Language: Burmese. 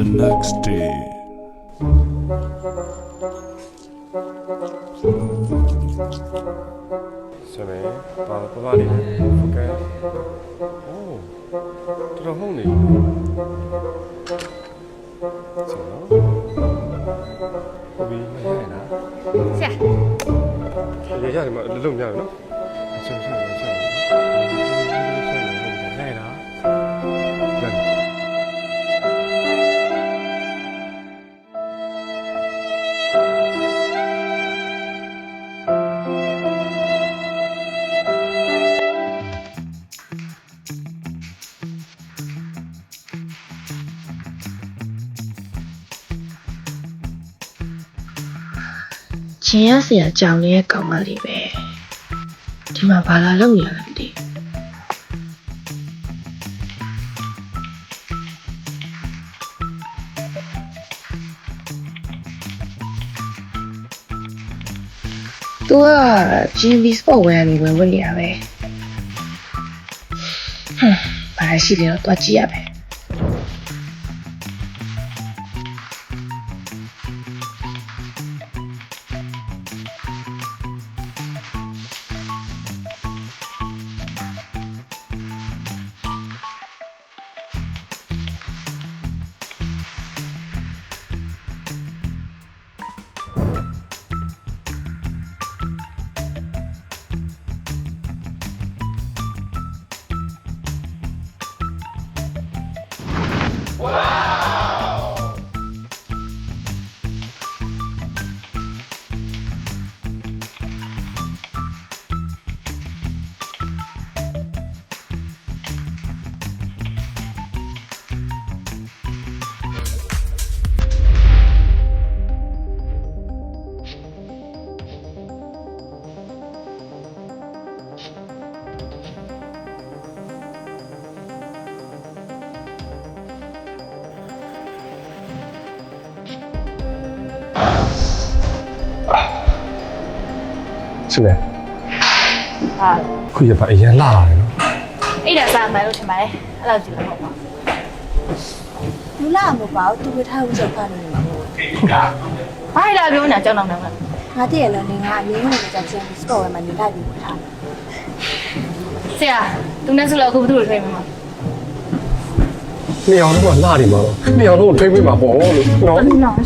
the next day. So, man, I'll provide it. Okay. Oh, to the honey. So, no. ဟုတ်ပြီဟဲ့နော်ဆရာ။ရေရတယ်မလုံးမရဘူးနော် ချင်းရစရာကြောင်လေးရဲ့ကောင်မလေးပဲဒီမှာဘာလာလုပ်နေရလဲမသိသူက GV Sport Wear နေဝင်ဝင်နေရပဲဟွန်းဘာရှိလဲတော့တွားကြည့်ရပဲဆယ် မယ်ဟာခုရပါအရင်လာတယ်နော်အဲ့ဒါစာမှန်လို့ထင်ပါတယ်အဲ့လောက်ကြည့်လို့ပေါ့လူလာမပေါ့သူကထားဦးချက်ဖားနေမှာမို့ဘာလာပြောနေတာကြောက်တော့တော့ငါတည့်ရလဲနေငါအရင်းဝင်ကြချင်းစကောဝဲမှာနေလိုက်ပြီးထားဆရာသူနဲ့ဆိုလို့အခုဘယ်သူ့ကိုထွေးမှာနှစ်ယောက်လုံးကလာနေမှာတော့နှစ်ယောက်လုံးကိုထိမ့်ပေးမှာပေါ့လို့နော်နော်